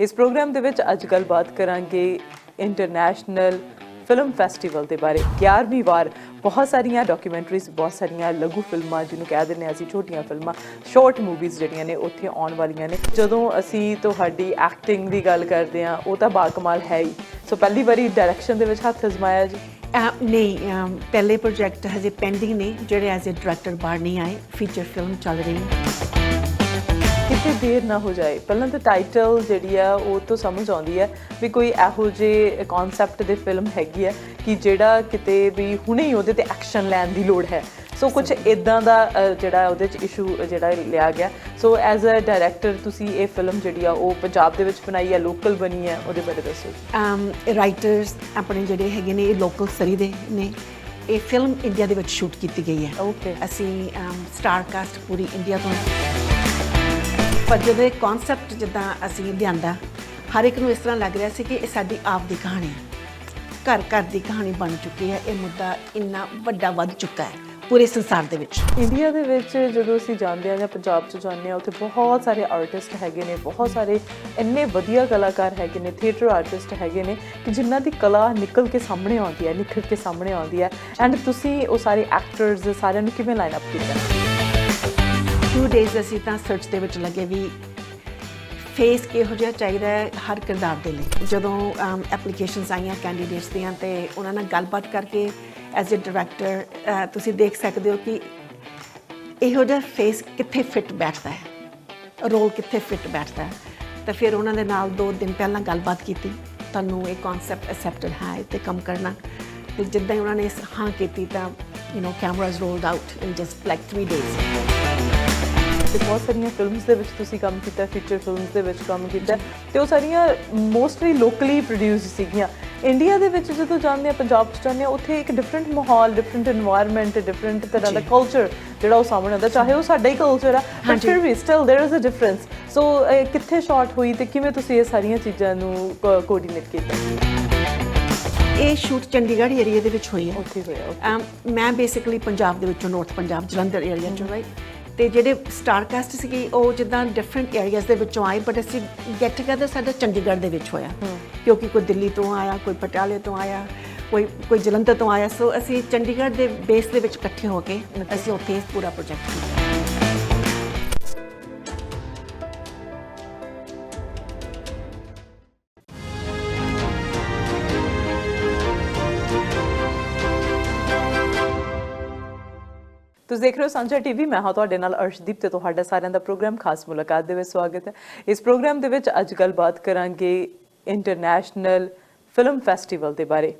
ਇਸ ਪ੍ਰੋਗਰਾਮ ਦੇ ਵਿੱਚ ਅੱਜ ਗੱਲਬਾਤ ਕਰਾਂਗੇ ਇੰਟਰਨੈਸ਼ਨਲ ਫਿਲਮ ਫੈਸਟੀਵਲ ਦੇ ਬਾਰੇ। 11ਵੀਂ ਵਾਰ ਬਹੁਤ ਸਾਰੀਆਂ ਡਾਕੂਮੈਂਟਰੀਜ਼, ਬਹੁਤ ਸਾਰੀਆਂ ਲਘੂ ਫਿਲਮਾਂ, ਜਿਹਨੂੰ ਕਹਿ ਦਿੰਦੇ ਹਾਂ ਅਸੀਂ ਛੋਟੀਆਂ ਫਿਲਮਾਂ ਸ਼ਾਰਟ ਮੂਵੀਜ਼ ਜਿਹੜੀਆਂ ਨੇ ਉੱਥੇ ਆਉਣ ਵਾਲੀਆਂ ਨੇ। ਜਦੋਂ ਅਸੀਂ ਤੁਹਾਡੀ ਐਕਟਿੰਗ ਦੀ ਗੱਲ ਕਰਦੇ ਹਾਂ, ਉਹ ਤਾਂ ਬਾਕਮਾਲ ਹੈ ਹੀ। ਸੋ ਪਹਿਲੀ ਵਾਰੀ ਡਾਇਰੈਕਸ਼ਨ ਦੇ ਵਿੱਚ ਹੱਥ ਅਜ਼ਮਾਇਆ ਜੀ। ਅਹ ਨਹੀਂ ਪਹਿਲੇ ਪ੍ਰੋਜੈਕਟ ਹਜੇ ਪੈਂਡਿੰਗ ਨੇ, ਜਿਹੜੇ ਐਜ਼ ਅ ਡਾਇਰੈਕਟਰ ਬਾਹਰ ਨਹੀਂ ਆਏ ਫੀਚਰ ਫਿਲਮ ਚੱਲ ਰਹੀ ਹੈ ਕਿਤੇ ਦੇਰ ਨਾ ਹੋ ਜਾਏ। ਪਹਿਲਾਂ ਤਾਂ ਟਾਈਟਲ ਜਿਹੜੀ ਆ ਉਹ ਤੋਂ ਸਮਝ ਆਉਂਦੀ ਹੈ ਵੀ ਕੋਈ ਇਹੋ ਜਿਹੇ ਕਨਸੈਪਟ ਦੇ ਫਿਲਮ ਹੈਗੀ ਹੈ ਕਿ ਜਿਹੜਾ ਕਿਤੇ ਵੀ ਹੁਣੇ ਹੀ ਉਹਦੇ ਤੇ ਐਕਸ਼ਨ ਲੈਣ ਦੀ ਲੋੜ ਹੈ। ਸੋ ਕੁਝ ਇਦਾਂ ਦਾ ਜਿਹੜਾ ਉਹਦੇ ਚ ਇਸ਼ੂ ਜਿਹੜਾ ਲਿਆ ਗਿਆ। ਸੋ ਐਜ਼ ਅ ਡਾਇਰੈਕਟਰ ਤੁਸੀਂ ਇਹ ਫਿਲਮ ਜਿਹੜੀ ਆ ਉਹ ਪੰਜਾਬ ਦੇ ਵਿੱਚ ਬਣਾਈ ਹੈ ਲੋਕਲ ਬਣੀ ਹੈ ਉਹਦੇ ਬਾਰੇ ਦੱਸੋ। ਅਮ ਰਾਈਟਰਸ ਆਪਣੇ ਜਿਹੜੇ ਹੈਗੇ ਨੇ ਇਹ ਲੋਕਲ ਸਰੀ ਦੇ ਨੇ ਇਹ ਫਿਲਮ ਇੰਡੀਆ ਦੇ ਵਿੱਚ ਸ਼ੂਟ ਕੀਤੀ ਗਈ ਹੈ। Okay. ਅਸੀਂ ਸਟਾਰ ਕਾਸਟ ਪੂਰੀ ਇੰਡੀਆ ਤੋਂ। ਪਰ ਜਦੋਂ ਇਹ ਕਨਸੈਪਟ ਜਿੱਦਾਂ ਅਸੀਂ ਲਿਆਂਦਾ, ਹਰ ਇੱਕ ਨੂੰ ਇਸ ਤਰ੍ਹਾਂ ਲੱਗ ਰਿਹਾ ਸੀ ਕਿ ਇਹ ਸਾਡੀ ਆਪ ਦੀ ਕਹਾਣੀ ਹੈ। ਘਰ ਘਰ ਦੀ ਕਹਾਣੀ ਬਣ ਚੁੱਕੀ ਹੈ, ਇਹ ਮੁੱਦਾ ਇੰਨਾ ਵੱਡਾ ਵੱਧ ਚੁੱਕਾ ਹੈ ਪੂਰੇ ਸੰਸਾਰ ਦੇ ਵਿੱਚ। ਇੰਡੀਆ ਦੇ ਵਿੱਚ ਜਦੋਂ ਅਸੀਂ ਜਾਂਦੇ ਹਾਂ ਜਾਂ ਪੰਜਾਬ 'ਚ ਜਾਂਦੇ ਹਾਂ, ਉੱਥੇ ਬਹੁਤ ਸਾਰੇ ਆਰਟਿਸਟ ਹੈਗੇ ਨੇ, ਬਹੁਤ ਸਾਰੇ ਇੰਨੇ ਵਧੀਆ ਕਲਾਕਾਰ ਹੈਗੇ ਨੇ ਥੀਏਟਰ ਆਰਟਿਸਟ ਹੈਗੇ ਨੇ ਕਿ ਜਿਨ੍ਹਾਂ ਦੀ ਕਲਾ ਨਿਕਲ ਕੇ ਸਾਹਮਣੇ ਆਉਂਦੀ ਹੈ, ਨਿਖਰ ਕੇ ਸਾਹਮਣੇ ਆਉਂਦੀ ਹੈ। ਐਂਡ ਤੁਸੀਂ ਉਹ ਸਾਰੇ ਐਕਟਰਸ ਸਾਰਿਆਂ ਨੂੰ ਕਿਵੇਂ ਲਾਈਨ ਅਪ ਕੀਤਾ? ਟੂ ਡੇਜ਼ ਅਸੀਂ ਤਾਂ ਸਰਚ ਦੇ ਵਿੱਚ ਲੱਗੇ ਵੀ ਫੇਸ ਕਿਹੋ ਜਿਹਾ ਚਾਹੀਦਾ ਹੈ ਹਰ ਕਿਰਦਾਰ ਦੇ ਲਈ। ਜਦੋਂ ਐਪਲੀਕੇਸ਼ਨਸ ਆਈਆਂ ਕੈਂਡੀਡੇਟਸ ਦੀਆਂ ਤੇ ਉਹਨਾਂ ਨਾਲ ਗੱਲਬਾਤ ਕਰਕੇ ਐਜ਼ ਅ ਡਾਇਰੈਕਟਰ ਤੁਸੀਂ ਦੇਖ ਸਕਦੇ ਹੋ ਕਿ ਇਹੋ ਜਿਹਾ ਫੇਸ ਕਿੱਥੇ ਫਿੱਟ ਬੈਠਦਾ ਹੈ ਰੋਲ ਕਿੱਥੇ ਫਿੱਟ ਬੈਠਦਾ ਹੈ। ਤਾਂ ਫਿਰ ਉਹਨਾਂ ਦੇ ਨਾਲ ਦੋ ਦਿਨ ਪਹਿਲਾਂ ਗੱਲਬਾਤ ਕੀਤੀ, ਤੁਹਾਨੂੰ ਇਹ ਕਨਸੈਪਟ ਅਸੈਪਟਡ ਹੈ ਤੇ ਕੰਮ ਕਰਨਾ। ਤੇ ਜਿੱਦਾਂ ਹੀ ਉਹਨਾਂ ਨੇ ਹਾਂ ਕੀਤੀ ਤਾਂ you know cameras rolled out in just like 3 days ਤੇ ਬਹੁਤ ਸਾਰੀਆਂ ਫਿਲਮਸ ਦੇ ਵਿੱਚ ਤੁਸੀਂ ਕੰਮ ਕੀਤਾ ਫੀਚਰ ਫਿਲਮਸ ਦੇ ਵਿੱਚ ਕੰਮ ਕੀਤਾ ਤੇ ਉਹ ਸਾਰੀਆਂ ਮੋਸਟਲੀ ਲੋਕਲੀ ਪ੍ਰੋਡਿਊਸ ਸੀਗੀਆਂ। ਇੰਡੀਆ ਦੇ ਵਿੱਚ ਜਦੋਂ ਜਾਂਦੇ ਆ ਪੰਜਾਬ ਚ ਜਾਂਦੇ ਆ ਉੱਥੇ ਇੱਕ ਡਿਫਰੈਂਟ ਮਾਹੌਲ ਡਿਫਰੈਂਟ এনवायरमेंट ਡਿਫਰੈਂਟ ਤਰ੍ਹਾਂ ਦਾ ਕਲਚਰ ਜਿਹੜਾ ਉਹ ਸਾਹਮਣੇ ਆਉਂਦਾ ਚਾਹੇ ਉਹ ਸਾਡਾ ਹੀ ਕਲਚਰ ਆ ਬਟ ਫਿਰ ਵੀ still there is a difference so ਕਿੱਥੇ ਸ਼ਾਰਟ ਹੋਈ ਤੇ ਕਿਵੇਂ ਤੁਸੀਂ ਇਹ ਸਾਰੀਆਂ ਚੀਜ਼ਾਂ ਨੂੰ ਕੋਆਰਡੀਨੇਟ ਕੀਤਾ? ਇਹ ਸ਼ੂਟ ਚੰਡੀਗੜ੍ਹ ਏਰੀਆ ਦੇ ਵਿੱਚ ਹੋਈ ਹੈ। ਉੱਥੇ ਹੋਇਆ ਮੈਂ ਬੇਸਿਕਲੀ ਪੰਜਾਬ ਦੇ ਵਿੱਚੋਂ ਨਾਰਥ ਪੰਜਾਬ ਜਲੰਧਰ ਏਰੀਆ ਚੋਂ ਰਾਈਟ ਤੇ ਜਿਹੜੇ ਸਟਾਰ ਕਾਸਟ ਸੀਗੀ ਉਹ ਜਿੱਦਾਂ ਡਿਫਰੈਂਟ ਏਰੀਆਜ਼ ਦੇ ਵਿੱਚੋਂ ਆਏ ਬਟ ਅਸੀਂ ਗੈਟ ਟੂਗੇਦਰ ਸਾਡਾ ਚੰਡੀਗੜ੍ਹ ਦੇ ਵਿੱਚ ਹੋਇਆ। ਕਿਉਂਕਿ ਕੋਈ ਦਿੱਲੀ ਤੋਂ ਆਇਆ ਕੋਈ ਪਟਿਆਲੇ ਤੋਂ ਆਇਆ ਕੋਈ ਕੋਈ ਜਲੰਧਰ ਤੋਂ ਆਇਆ। ਸੋ ਅਸੀਂ ਚੰਡੀਗੜ੍ਹ ਦੇ ਬੇਸ ਦੇ ਵਿੱਚ ਇਕੱਠੇ ਹੋ ਕੇ ਅਸੀਂ ਉੱਥੇ ਪੂਰਾ ਪ੍ਰੋਜੈਕਟ ਕੀਤਾ। ਤੁਸੀਂ ਦੇਖ ਰਹੇ ਹੋ ਸਾਂਝਾ ਟੀਵੀ, ਮੈਂ ਹਾਂ ਤੁਹਾਡੇ ਨਾਲ ਅਰਸ਼ਦੀਪ ਤੇ ਤੁਹਾਡਾ ਸਾਰਿਆਂ ਦਾ ਪ੍ਰੋਗਰਾਮ, ਖਾਸ ਮੁਲਾਕਾਤ ਦੇ ਵਿੱਚ ਸਵਾਗਤ ਹੈ। ਇਸ ਪ੍ਰੋਗਰਾਮ ਦੇ ਵਿੱਚ ਅੱਜ ਗੱਲਬਾਤ ਕਰਾਂਗੇ ਇੰਟਰਨੈਸ਼ਨਲ ਫਿਲਮ ਫੈਸਟੀਵਲ ਦੇ ਬਾਰੇ।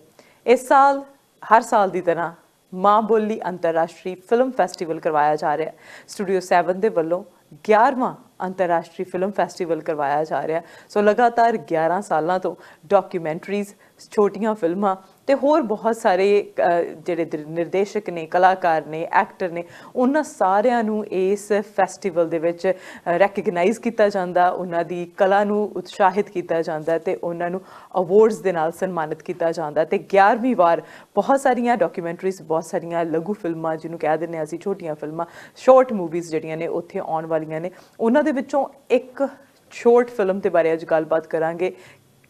ਇਸ ਸਾਲ, ਹਰ ਸਾਲ ਦੀ ਤਰ੍ਹਾਂ ਮਾਂ ਬੋਲੀ ਅੰਤਰਰਾਸ਼ਟਰੀ ਫਿਲਮ ਫੈਸਟੀਵਲ ਕਰਵਾਇਆ ਜਾ ਰਿਹਾ ਹੈ। ਸਟੂਡੀਓ 7 ਦੇ ਵੱਲੋਂ 11ਵਾਂ ਅੰਤਰਰਾਸ਼ਟਰੀ ਫਿਲਮ ਫੈਸਟੀਵਲ ਕਰਵਾਇਆ ਜਾ ਰਿਹਾ ਸੋ ਲਗਾਤਾਰ 11 ਸਾਲਾਂ ਤੋਂ ਡਾਕੂਮੈਂਟਰੀਜ਼ ਛੋਟੀਆਂ ਫਿਲਮਾਂ ਤੇ ਹੋਰ ਬਹੁਤ ਸਾਰੇ ਜਿਹੜੇ ਨਿਰਦੇਸ਼ਕ ਨੇ, ਕਲਾਕਾਰ ਨੇ, ਐਕਟਰ ਨੇ, ਉਹਨਾਂ ਸਾਰਿਆਂ ਨੂੰ ਇਸ ਫੈਸਟੀਵਲ ਦੇ ਵਿੱਚ ਰੈਕਗਨਾਈਜ਼ ਕੀਤਾ ਜਾਂਦਾ, ਉਹਨਾਂ ਦੀ ਕਲਾ ਨੂੰ ਉਤਸ਼ਾਹਿਤ ਕੀਤਾ ਜਾਂਦਾ ਤੇ ਉਹਨਾਂ ਨੂੰ ਅਵਾਰਡਸ ਦੇ ਨਾਲ ਸਨਮਾਨਿਤ ਕੀਤਾ ਜਾਂਦਾ ਤੇ 11ਵੀਂ ਵਾਰ ਬਹੁਤ ਸਾਰੀਆਂ ਡਾਕੂਮੈਂਟਰੀਜ਼ ਬਹੁਤ ਸਾਰੀਆਂ ਲਘੂ ਫਿਲਮਾਂ ਜਿਹਨੂੰ ਕਹਿ ਦਿੰਦੇ ਹਾਂ ਅਸੀਂ, ਛੋਟੀਆਂ ਫਿਲਮਾਂ ਸ਼ਾਰਟ ਮੂਵੀਜ਼ ਜਿਹੜੀਆਂ ਨੇ ਉੱਥੇ ਆਉਣ ਵਾਲੀਆਂ ਨੇ। ਉਹਨਾਂ ਦੇ ਵਿੱਚੋਂ ਇੱਕ ਸ਼ਾਰਟ ਫਿਲਮ ਦੇ ਬਾਰੇ ਅੱਜ ਗੱਲਬਾਤ ਕਰਾਂਗੇ